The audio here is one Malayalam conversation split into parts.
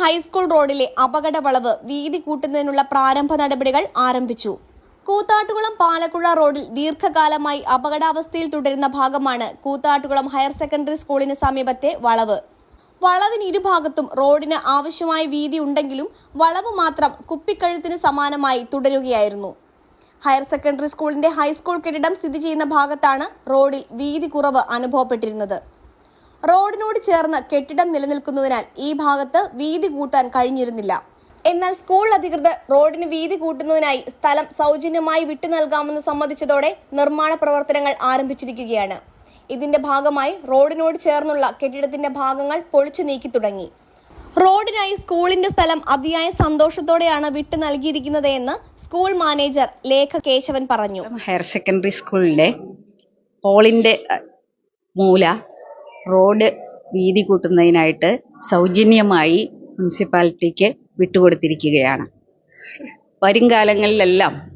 ഹൈസ്കൂൾ റോഡിലെ അപകട വളവ് വീതി കൂട്ടുന്നതിനുള്ള പ്രാരംഭ നടപടികൾ ആരംഭിച്ചു. കൂത്താട്ടുകുളം പാലക്കുഴ റോഡിൽ ദീർഘകാലമായി അപകടാവസ്ഥയിൽ തുടരുന്ന ഭാഗമാണ് കൂത്താട്ടുകുളം ഹയർ സെക്കൻഡറി സ്കൂളിന് സമീപത്തെ വളവ്. വളവിന് ഇരുഭാഗത്തും റോഡിന് ആവശ്യമായ വീതി ഉണ്ടെങ്കിലും വളവ് മാത്രം കുപ്പിക്കഴുത്തിന് സമാനമായി തുടരുകയായിരുന്നു. ഹയർ സെക്കൻഡറി സ്കൂളിന്റെ ഹൈസ്കൂൾ കെട്ടിടം സ്ഥിതി ചെയ്യുന്ന ഭാഗത്താണ് റോഡിൽ വീതി കുറവ് അനുഭവപ്പെട്ടിരുന്നത്. റോഡിനോട് ചേർന്ന് കെട്ടിടം നിലനിൽക്കുന്നതിനാൽ ഈ ഭാഗത്ത് വീതി കൂട്ടാൻ കഴിഞ്ഞിരുന്നില്ല. എന്നാൽ സ്കൂൾ അധികൃതർ റോഡിന് വീതി കൂട്ടുന്നതിനായി സ്ഥലം സൗജന്യമായി വിട്ടു നൽകാമെന്ന് സമ്മതിച്ചതോടെ നിർമ്മാണ പ്രവർത്തനങ്ങൾ ആരംഭിച്ചിരിക്കുകയാണ്. ഇതിന്റെ ഭാഗമായി റോഡിനോട് ചേർന്നുള്ള കെട്ടിടത്തിന്റെ ഭാഗങ്ങൾ പൊളിച്ചു നീക്കി തുടങ്ങി. റോഡിനായി സ്കൂളിന്റെ സ്ഥലം അതിയായ സന്തോഷത്തോടെയാണ് വിട്ടു നൽകിയിരിക്കുന്നത് എന്ന് സ്കൂൾ മാനേജർ ലേഖ കേശവൻ പറഞ്ഞു. ഹയർ സെക്കൻഡറി സ്കൂളിലെ ഹോളിന്റെ മൂല റോഡ് വീതി കൂട്ടുന്നതിനായിട്ട് സൗജന്യമായി മുനിസിപ്പാലിറ്റിക്ക് വിട്ടുകൊടുത്തിരിക്കുകയാണ്. വരും കാലങ്ങളിലെല്ലാം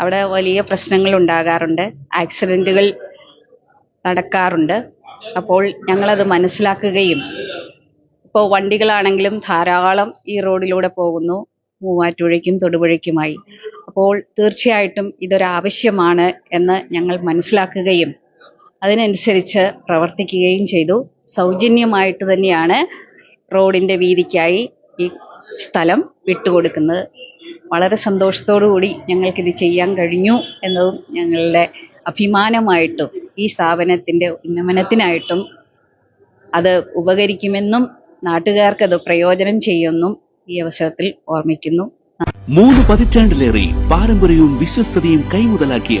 അവിടെ വലിയ പ്രശ്നങ്ങൾ ഉണ്ടാകാറുണ്ട്. ആക്സിഡന്റുകൾ നടക്കാറുണ്ട്. അപ്പോൾ ഞങ്ങളത് മനസ്സിലാക്കുകയും ഇപ്പോൾ വണ്ടികളാണെങ്കിലും ധാരാളം ഈ റോഡിലൂടെ പോകുന്നു. മൂവാറ്റുപുഴയ്ക്കും തൊടുപുഴയ്ക്കുമായി. അപ്പോൾ തീർച്ചയായിട്ടും ഇതൊരാവശ്യമാണ് എന്ന് ഞങ്ങൾ മനസ്സിലാക്കുകയും അതിനനുസരിച്ച് പ്രവർത്തിക്കുകയും ചെയ്തു. സൗജന്യമായിട്ട് തന്നെയാണ് റോഡിന്റെ വീതിക്കായി ഈ സ്ഥലം വിട്ടുകൊടുക്കുന്നത്. വളരെ കൂടി ഞങ്ങൾക്കിത് ചെയ്യാൻ കഴിഞ്ഞു എന്നതും ഞങ്ങളുടെ അഭിമാനമായിട്ടും ഈ സ്ഥാപനത്തിന്റെ ഉന്നമനത്തിനായിട്ടും അത് ഉപകരിക്കുമെന്നും നാട്ടുകാർക്കത് പ്രയോജനം ചെയ്യുമെന്നും ഈ അവസരത്തിൽ ഓർമ്മിക്കുന്നു. മൂന്ന് പതിറ്റാണ്ടിലേറെ പാരമ്പര്യവും വിശ്വസ്തതയും കൈമുതലാക്കിയ